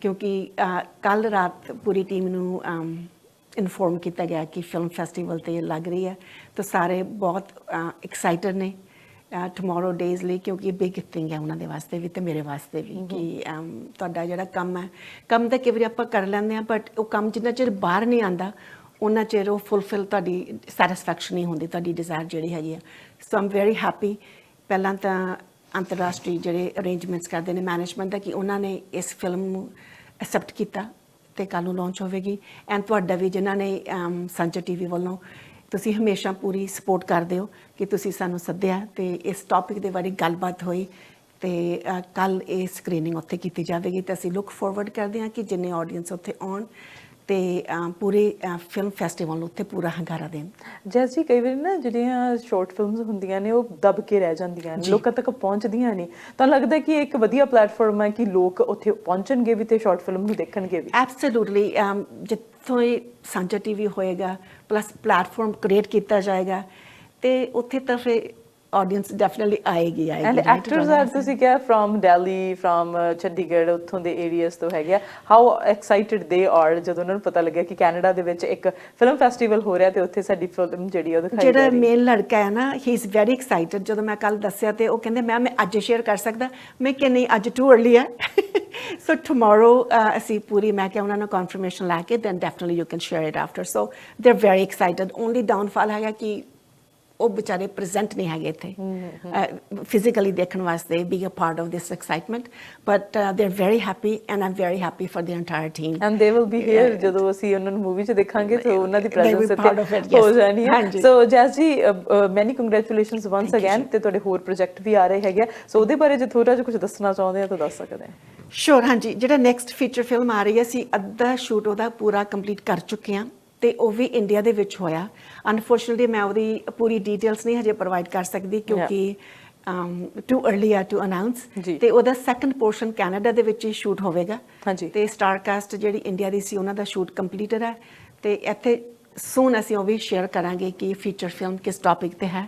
ਕਿਉਂਕਿ ਕੱਲ ਰਾਤ ਪੂਰੀ ਟੀਮ ਨੂੰ ਇਨਫੋਰਮ ਕੀਤਾ ਗਿਆ ਕਿ ਫਿਲਮ ਫੈਸਟੀਵਲ ਤੇ ਲੱਗ ਰਹੀ ਹੈ। ਤਾਂ ਸਾਰੇ ਬਹੁਤ ਐਕਸਾਈਟਡ ਨੇ ਟੁਮਾਰੋ ਡੇਜ਼ ਲਈ ਕਿਉਂਕਿ ਬਿਗ ਥਿੰਗ ਹੈ ਉਹਨਾਂ ਦੇ ਵਾਸਤੇ ਵੀ ਤੇ ਮੇਰੇ ਵਾਸਤੇ ਵੀ ਕਿ ਤੁਹਾਡਾ ਜਿਹੜਾ ਕੰਮ ਹੈ। ਕੰਮ ਤਾਂ ਕਿਵੇਂ ਆਪਾਂ ਕਰ ਲੈਂਦੇ ਆ ਬਟ ਉਹ ਕੰਮ ਜਿੰਨਾ ਚਿਰ ਬਾਹਰ ਨਹੀਂ ਆਂਦਾ ਉਹਨਾਂ ਚਿਰ ਉਹ ਫੁੱਲਫਿਲ ਤੁਹਾਡੀ ਸੈਟੀਸਫੈਕਸ਼ਨ ਨਹੀਂ ਹੁੰਦੀ ਤੁਹਾਡੀ ਡਿਜ਼ਾਇਰ ਜਿਹੜੀ ਹੈਗੀ ਆ। ਸੋ ਆਮ ਵੈਰੀ ਹੈਪੀ ਪਹਿਲਾਂ ਤਾਂ ਅੰਤਰਰਾਸ਼ਟਰੀ ਜਿਹੜੇ ਅਰੇਂਜਮੈਂਟਸ ਕਰਦੇ ਨੇ ਮੈਨੇਜਮੈਂਟ ਦਾ ਕਿ ਉਹਨਾਂ ਨੇ ਇਸ ਫਿਲਮ ਨੂੰ ਐਕਸੈਪਟ ਕੀਤਾ ਤੇ ਕੱਲ ਨੂੰ ਲਾਂਚ ਹੋਵੇਗੀ। ਐਂਡ ਤੁਹਾਡਾ ਵੀ ਜਿਨ੍ਹਾਂ ਨੇ ਅਮ, ਸਾਂਝਾ ਟੀਵੀ ਵੱਲੋਂ ਤੁਸੀਂ ਹਮੇਸ਼ਾ ਪੂਰੀ ਸਪੋਰਟ ਕਰਦੇ ਹੋ ਕਿ ਤੁਸੀਂ ਸਾਨੂੰ ਸੱਦਿਆ ਤੇ ਇਸ ਟੌਪਿਕ ਦੇ ਬਾਰੇ ਗੱਲਬਾਤ ਹੋਈ ਤੇ ਕੱਲ ਇਹ ਸਕਰੀਨਿੰਗ ਉੱਥੇ ਕੀਤੀ ਜਾਵੇਗੀ। ਤੇ ਅਸੀਂ ਲੁੱਕ ਫਾਰਵਰਡ ਕਰਦੇ ਹਾਂ ਕਿ ਜਿੰਨੇ ਆਡੀਅנס ਉੱਥੇ ਆਉਣ ਤੇ ਪੂਰੇ ਫਿਲਮ ਫੈਸਟੀਵਲ ਉੱਥੇ ਪੂਰਾ ਹੰਗਾਰਾ ਦੇਣ। ਜੈਸ ਜੀ ਕਈ ਵਾਰੀ ਨਾ ਜਿਹੜੀਆਂ ਸ਼ਾਰਟ ਫਿਲਮਸ ਹੁੰਦੀਆਂ ਨੇ ਉਹ ਦਬ ਕੇ ਰਹਿ ਜਾਂਦੀਆਂ ਨੇ ਲੋਕਾਂ ਤੱਕ ਪਹੁੰਚਦੀਆਂ ਨਹੀਂ ਤਾਂ ਲੱਗਦਾ ਕਿ ਇੱਕ ਵਧੀਆ ਪਲੇਟਫਾਰਮ ਹੈ ਕਿ ਲੋਕ ਉੱਥੇ ਪਹੁੰਚਣਗੇ ਵੀ ਤੇ ਸ਼ਾਰਟ ਫਿਲਮ ਨੂੰ ਦੇਖਣਗੇ ਵੀ। ਐਬਸੋਲੂਟਲੀ ਜਿੱਥੋਂ ਇਹ ਸਾਂਝਾ ਟੀਵੀ ਹੋਏਗਾ ਪਲੱਸ ਪਲੇਟਫਾਰਮ ਕ੍ਰੀਏਟ ਕੀਤਾ ਜਾਏਗਾ ਤੇ ਉੱਥੇ ਤਾਂ ਫਿਰ ਆਡੀਅנס ਡੈਫੀਨਿਟਲੀ ਆਏਗੀ ਆਏਗੀ ਐਂਡ ਐਕਟਰਸ ਆਰ ਤੁਸੀਂ ਕਿਹਾ ਫਰਮ ਦਿੱਲੀ ਫਰਮ ਚੰਡੀਗੜ੍ਹ ਉੱਥੋਂ ਦੇ ਏਰੀਆਸ ਤੋਂ ਹੈਗਾ ਹਾਊ ਐਕਸਾਈਟਿਡ ਦੇ ਆਰ ਜਦੋਂ ਉਹਨਾਂ ਨੂੰ ਪਤਾ ਲੱਗਿਆ ਕਿ ਕੈਨੇਡਾ ਦੇ ਵਿੱਚ ਇੱਕ ਫਿਲਮ ਫੈਸਟੀਵਲ ਹੋ ਰਿਹਾ ਤੇ ਉੱਥੇ ਸਾਡੀ ਫਿਲਮ ਜਿਹੜੀ ਉਹ ਦਿਖਾਈ ਜਿਹੜਾ ਮੇਨ ਲੜਕਾ ਹੈ ਨਾ ਹੀ ਇਜ਼ ਵੈਰੀ ਐਕਸਾਈਟਿਡ ਜਦੋਂ ਮੈਂ ਕੱਲ ਦੱਸਿਆ ਤੇ ਉਹ ਕਹਿੰਦੇ ਮੈਂ ਮੈਂ ਅੱਜ ਸ਼ੇਅਰ ਕਰ ਸਕਦਾ? ਮੈਂ ਕਿ ਨਹੀਂ ਅੱਜ ਟੂ अर्ਲੀ ਹੈ। ਸੋ ਟੁਮਾਰੋ ਅਸੀਂ ਪੂਰੀ ਮੈਂ ਕਿ ਉਹਨਾਂ ਨੂੰ ਕਨਫਰਮੇਸ਼ਨ ਲੈ ਕੇ then definitely you can share it after so they are very excited only downfall ਹੈਗਾ ਕਿ ਉਹ ਵਿਚਾਰੇ ਪ੍ਰੈਜ਼ੈਂਟ ਨਹੀਂ ਹੈਗੇ ਇੱਥੇ। ਫਿਜ਼ੀਕਲੀ ਦੇਖਣ ਵਾਸਤੇ be a part of this excitement but they are very happy and am very happy for the entire team. And they will be here ਜਦੋਂ ਅਸੀਂ ਉਹਨਾਂ ਨੂੰ ਮੂਵੀ 'ਚ ਦੇਖਾਂਗੇ ਤਾਂ ਉਹਨਾਂ ਦੀ ਪ੍ਰੈਜ਼ੈਂਸ ਇੱਥੇ ਹੋ. ਜਾਣੀ ਹੈ। ਸੋ ਜੈਸ ਜੀ ਮੈਨੀ ਕੰਗ੍ਰੈਚੁਲੇਸ਼ਨਸ ਵਾਂਸ ਅਗੇਨ ਤੇ ਤੁਹਾਡੇ ਹੋਰ ਪ੍ਰੋਜੈਕਟ ਵੀ ਆ ਰਹੇ ਹੈਗੇ ਆ। ਸੋ ਉਹਦੇ ਬਾਰੇ ਜੇ ਥੋੜਾ ਜਿਹਾ ਕੁਝ ਦੱਸਣਾ ਚਾਹੁੰਦੇ ਆ ਤਾਂ ਦੱਸ ਸਕਦੇ ਆ। ਸ਼ੋਰ ਹਾਂਜੀ। ਜਿਹੜਾ ਨੈਕਸਟ ਫੀਚਰ ਫਿਲਮ ਆ ਰਹੀ ਹੈ ਅਸੀਂ ਅੱਧਾ ਸ਼ੂਟ ਉਹਦਾ ਪੂਰਾ ਕੰਪਲੀਟ ਕਰ ਚੁੱਕੇ ਹਾਂ ਤੇ ਉਹ ਵੀ ਇੰਡੀਆ ਦੇ ਵਿੱਚ ਹੋਇਆ। ਅਨਫੋਰਚੂਨਟਲੀ ਮੈਂ ਉਹਦੀ ਪੂਰੀ ਡਿਟੇਲਸ ਨਹੀਂ ਹਜੇ ਪ੍ਰੋਵਾਈਡ ਕਰ ਸਕਦੀ ਕਿਉਂਕਿ ਟੂ अर्ਲੀ ਆ ਟੂ ਅਨਾਉਂਸ। ਤੇ ਉਹਦਾ ਸੈਕੰਡ ਪੋਰਸ਼ਨ ਕੈਨੇਡਾ ਦੇ ਵਿੱਚ ਹੀ ਸ਼ੂਟ ਹੋਵੇਗਾ। ਹਾਂਜੀ। ਤੇ ਸਟਾਰਕਾਸਟ ਜਿਹੜੀ ਇੰਡੀਆ ਦੀ ਸੀ ਉਹਨਾਂ ਦਾ ਸ਼ੂਟ ਕੰਪਲੀਟਡ ਹੈ ਤੇ ਇੱਥੇ ਸੂਨ ਅਸੀਂ ਉਹ ਵੀ ਸ਼ੇਅਰ ਕਰਾਂਗੇ ਕਿ ਫੀਚਰ ਫਿਲਮ ਕਿਸ ਟੌਪਿਕ ਤੇ ਹੈ।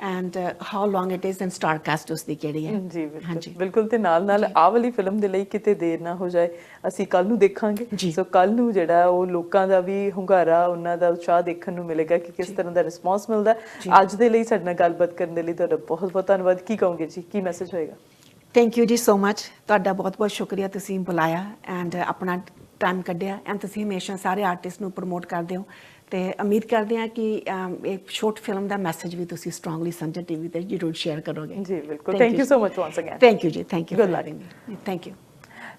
And how long it is and star cast ਉਸ ਦੀ ਕਿਹੜੀ ਹੈ? ਜੀ ਬਿਲਕੁਲ। ਹਾਂਜੀ। ਬਿਲਕੁਲ ਤੇ ਨਾਲ ਨਾਲ ਆਹ ਵਾਲੀ ਫਿਲਮ ਦੇ ਲਈ ਕਿਤੇ ਦੇਰ ਨਾ ਹੋ ਜਾਏ ਅਸੀਂ ਕੱਲ ਨੂੰ ਦੇਖਾਂਗੇ। ਸੋ ਕੱਲ ਨੂੰ ਜਿਹੜਾ ਉਹ ਲੋਕਾਂ ਦਾ ਵੀ ਹੁੰਗਾਰਾ ਉਹਨਾਂ ਦਾ ਉਤਸ਼ਾਹ ਦੇਖਣ ਨੂੰ ਮਿਲੇਗਾ ਕਿ ਕਿਸ ਤਰ੍ਹਾਂ ਦਾ ਰਿਸਪਾਂਸ ਮਿਲਦਾ। ਅੱਜ ਦੇ ਲਈ ਸਾਡੇ ਨਾਲ ਗੱਲਬਾਤ ਕਰਨ ਦੇ ਲਈ ਤੁਹਾਡਾ ਬਹੁਤ ਬਹੁਤ ਧੰਨਵਾਦ। ਕੀ ਕਹੋਗੇ ਜੀ? ਕੀ ਮੈਸੇਜ ਹੋਏਗਾ? ਥੈਂਕ ਯੂ ਜੀ ਸੋ ਮਚ ਤੁਹਾਡਾ ਬਹੁਤ ਬਹੁਤ ਸ਼ੁਕਰੀਆ ਤੁਸੀਂ ਬੁਲਾਇਆ ਐਂਡ ਆਪਣਾ ਟਾਈਮ ਕੱਢਿਆ। ਐਂਡ ਤੁਸੀਂ ਹਮੇਸ਼ਾ ਸਾਰੇ ਆਰਟਿਸਟ ਨੂੰ ਪ੍ਰਮੋਟ ਕਰਦੇ ਹੋ। ਤੇ ਉਮੀਦ ਕਰਦੇ ਹਾਂ ਕਿ ਇਹ ਸ਼ਾਰਟ ਫਿਲਮ ਦਾ ਮੈਸੇਜ ਵੀ ਤੁਸੀਂ ਸਟਰੋਂਗਲੀ ਸੰਜੇ ਟੀਵੀ ਤੇ ਜ਼ਰੂਰ ਸ਼ੇਅਰ ਕਰੋਗੇ। ਜੀ ਬਿਲਕੁਲ। Thank you so much once again thank you ਜੀ thank you Good luck. Thank you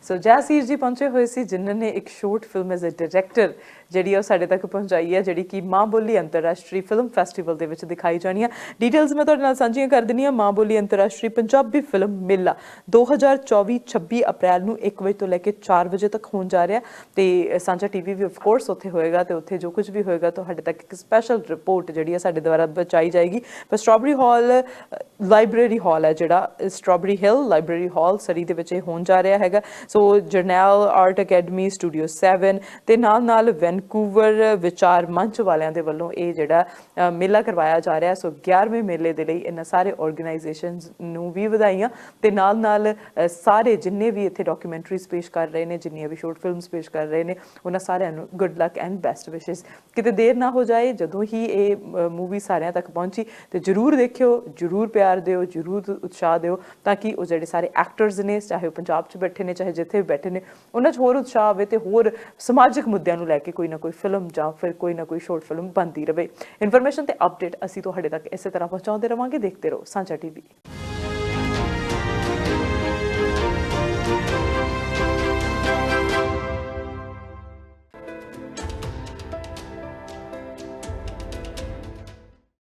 so Jaseer ji ਪਹੁੰਚੇ ਹੋਏ ਸੀ ਜਿਨ੍ਹਾਂ ਨੇ ਇੱਕ short film as a director ਜਿਹੜੀ ਆ ਉਹ ਸਾਡੇ ਤੱਕ ਪਹੁੰਚਾਈ ਹੈ, ਜਿਹੜੀ ਕਿ ਮਾਂ ਬੋਲੀ ਅੰਤਰਰਾਸ਼ਟਰੀ ਫਿਲਮ ਫੈਸਟੀਵਲ ਦੇ ਵਿੱਚ ਦਿਖਾਈ ਜਾਣੀ ਹੈ। ਡੀਟੇਲਸ ਮੈਂ ਤੁਹਾਡੇ ਨਾਲ ਸਾਂਝੀਆਂ ਕਰ ਦਿੰਨੀ ਆ ਮਾਂ ਬੋਲੀ ਅੰਤਰਰਾਸ਼ਟਰੀ ਪੰਜਾਬੀ ਫਿਲਮ ਮੇਲਾ 2024 26 ਅਪ੍ਰੈਲ ਨੂੰ 1 ਵਜੇ ਤੋਂ ਲੈ ਕੇ 4 ਵਜੇ ਤੱਕ ਹੋਣ ਜਾ ਰਿਹਾ ਤੇ ਸਾਂਝਾ ਟੀਵੀ ਵੀ ਆਫ ਕੋਰਸ ਉੱਥੇ ਹੋਏਗਾ ਤੇ ਉੱਥੇ ਜੋ ਕੁਝ ਵੀ ਹੋਏਗਾ, ਤੁਹਾਡੇ ਤੱਕ ਇੱਕ ਸਪੈਸ਼ਲ ਰਿਪੋਰਟ ਜਿਹੜੀ ਹੈ ਸਾਡੇ ਦੁਆਰਾ ਬਚਾਈ ਜਾਏਗੀ। ਪਰ ਸਟ੍ਰਾਬੇਰੀ ਹਾਲ ਲਾਇਬ੍ਰੇਰੀ ਹਾਲ ਹੈ ਜਿਹੜਾ ਸਟ੍ਰਾਬੇਰੀ ਹਿੱਲ ਲਾਇਬ੍ਰੇਰੀ ਹਾਲ ਸਰੀ ਦੇ ਵਿੱਚ ਇਹ ਹੋਣ ਜਾ ਰਿਹਾ ਹੈਗਾ। So Jarnail art academy studio 7 ਤੇ ਨਾਲ ਨਾਲ ਵੈਨ ਵੈਨਕੂਵਰ ਵਿਚਾਰ ਮੰਚ ਵਾਲਿਆਂ ਦੇ ਵੱਲੋਂ ਇਹ ਜਿਹੜਾ ਮੇਲਾ ਕਰਵਾਇਆ ਜਾ ਰਿਹਾ। ਸੋ 11ਵੇਂ ਮੇਲੇ ਦੇ ਲਈ ਇਹਨਾਂ ਸਾਰੇ ਆਰਗੇਨਾਈਜੇਸ਼ਨਸ ਨੂੰ ਵੀ ਵਧਾਈਆਂ ਤੇ ਨਾਲ ਨਾਲ ਸਾਰੇ ਜਿੰਨੇ ਵੀ ਇੱਥੇ ਡਾਕੂਮੈਂਟਰੀਜ਼ ਪੇਸ਼ ਕਰ ਰਹੇ ਨੇ, ਜਿੰਨੀਆਂ ਵੀ ਸ਼ਾਰਟ ਫਿਲਮਸ ਪੇਸ਼ ਕਰ ਰਹੇ ਨੇ, ਉਹਨਾਂ ਸਾਰਿਆਂ ਨੂੰ ਗੁੱਡ ਲੱਕ ਐਂਡ ਬੈਸਟ ਵਿਸ਼ੇਸ ਕਿਤੇ ਦੇਰ ਨਾ ਹੋ ਜਾਏ, ਜਦੋਂ ਹੀ ਇਹ ਮੂਵੀ ਸਾਰਿਆਂ ਤੱਕ ਪਹੁੰਚੀ, ਤੇ ਜਰੂਰ ਦੇਖਿਓ, ਜਰੂਰ ਪਿਆਰ ਦਿਓ, ਜਰੂਰ ਉਤਸ਼ਾਹ ਦਿਓ, ਤਾਂ ਕਿ ਉਹ ਜਿਹੜੇ ਸਾਰੇ ਐਕਟਰਸ ਨੇ, ਚਾਹੇ ਉਹ ਪੰਜਾਬ 'ਚ ਬੈਠੇ ਨੇ, ਚਾਹੇ ਜਿੱਥੇ ਵੀ ਬੈਠੇ ਨੇ, ਉਹਨਾਂ 'ਚ ਹੋਰ ਉਤਸ਼ਾਹ ਆਵੇ ਤੇ ਹੋਰ ਸਮਾਜਿਕ ਮੁੱਦਿਆਂ ਨੂੰ ਲੈ ਕੇ ਕੋਈ ਨਾ ਕੋਈ ਫਿਲਮ ਜਾਂ ਫਿਰ ਕੋਈ ਨਾ ਕੋਈ ਸ਼ਾਰਟ ਫਿਲਮ ਬਣਦੀ ਰਵੇ। ਇਨਫੋਰਮੇਸ਼ਨ ਤੇ ਅਪਡੇਟ ਅਸੀਂ ਤੁਹਾਡੇ ਤੱਕ ਇਸੇ ਤਰ੍ਹਾਂ ਪਹੁੰਚਾਉਂਦੇ ਰਵਾਂਗੇ। ਦੇਖਦੇ ਰਹੋ ਸਾਂਝਾ ਟੀਵੀ